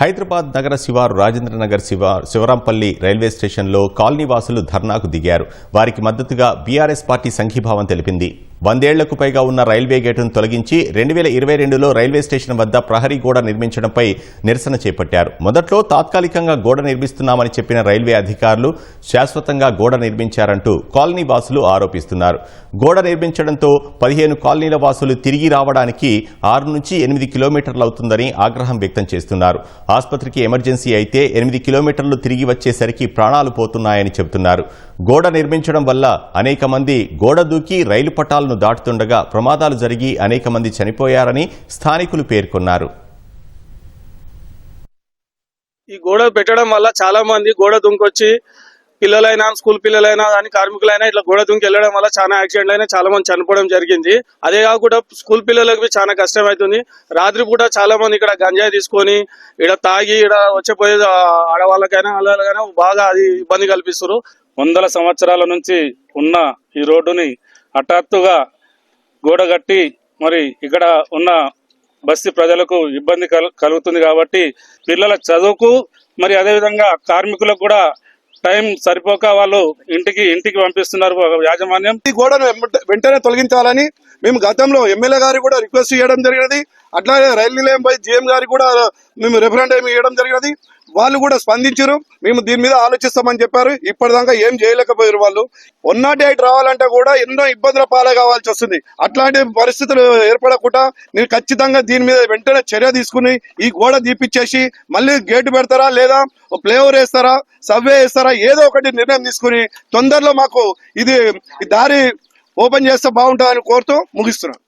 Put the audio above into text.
హైదరాబాద్ నగర శివారు రాజేంద్రనగర్ శివ శివరాంపల్లి రైల్వే స్టేషన్లో కాలనీవాసులు ధర్నాకు దిగారు. వారికి మద్దతుగా బీఆర్ఎస్ పార్టీ సంఘీభావం తెలిపింది. వందేళ్ళకు పైగా ఉన్న రైల్వే గేటును తొలగించి రెండు వేల ఇరవై రెండులో రైల్వే స్టేషన్ వద్ద ప్రహరీ గోడ నిర్మించడంపై నిరసన చేపట్టారు. మొదట్లో తాత్కాలికంగా గోడ నిర్మిస్తున్నామని చెప్పిన రైల్వే అధికారులు శాశ్వతంగా గోడ నిర్మించారంటూ కాలనీ వాసులు ఆరోపిస్తున్నారు. గోడ నిర్మించడంతో పదిహేను కాలనీల వాసులు తిరిగి రావడానికి ఆరు నుంచి ఎనిమిది కిలోమీటర్లు అవుతుందని ఆగ్రహం వ్యక్తం చేస్తున్నారు. ఆసుపత్రికి ఎమర్జెన్సీ అయితే ఎనిమిది కిలోమీటర్లు తిరిగి వచ్చేసరికి ప్రాణాలు పోతున్నాయని చెబుతున్నారు. గోడ నిర్మించడం వల్ల అనేక మంది గోడ దూకి రైలు పట్టాలను దాటుతుండగా ప్రమాదాలు జరిగి అనేక మంది చనిపోయారని స్థానికులు పేర్కొన్నారు. ఈ గోడ పెట్టడం వల్ల చాలా మంది గోడ దుంకొచ్చి పిల్లలైనా స్కూల్ పిల్లలైనా కానీ కార్మికులైనా ఇట్లా గోడ దుంకి వెళ్ళడం వల్ల చాలా యాక్సిడెంట్లు అయినా చాలా మంది చనిపోవడం జరిగింది. అదే కాకుండా స్కూల్ పిల్లలకు చాలా కష్టం అవుతుంది రాత్రి పూట చాలా మంది ఇక్కడ గంజాయి తీసుకొని ఇక్కడ తాగి ఇక్కడ వచ్చేపోయే ఆడవాళ్ళకైనా వాళ్ళకైనా బాగా అది ఇబ్బంది కల్పిస్తారు వందల సంవత్సరాల నుంచి ఉన్న ఈ రోడ్డుని హఠాత్తుగా గోడగట్టి మరి ఇక్కడ ఉన్న బస్తీ ప్రజలకు ఇబ్బంది కలుగుతుంది కాబట్టి పిల్లల చదువుకు మరి అదేవిధంగా కార్మికులకు కూడా టైం సరిపోక వాళ్ళు ఇంటికి ఇంటికి పంపిస్తున్నారు యాజమాన్యం. ఈ గోడను వెంట- వెంటనే తొలగించాలని మేము గతంలో ఎమ్మెల్యే గారు కూడా రిక్వెస్ట్ చేయడం జరిగినది. అట్లాగే రైలు నిలయం పై జీఎం గారికి కూడా మేము రెఫరెండం ఇవ్వడం జరిగినది. వాళ్ళు కూడా స్పందించారు. మేము దీని మీద ఆలోచిస్తామని చెప్పారు. ఇప్పటిదాకా ఏం చేయలేకపోయారు వాళ్ళు. వన్ నాట్ ఎయిట్ రావాలంటే కూడా ఎన్నో ఇబ్బందుల పాలే కావాల్సి వస్తుంది. అట్లాంటి పరిస్థితులు ఏర్పడకుండా నేను ఖచ్చితంగా దీని మీద వెంటనే చర్య తీసుకుని ఈ గోడ దీపిచ్చేసి మళ్ళీ గేటు పెడతారా లేదా ఫ్లేవర్ వేస్తారా సబ్వే వేస్తారా ఏదో ఒకటి నిర్ణయం తీసుకుని తొందరలో మాకు ఇది దారి ఓపెన్ చేస్తే బాగుంటుందని కోరుతూ ముగిస్తున్నాను.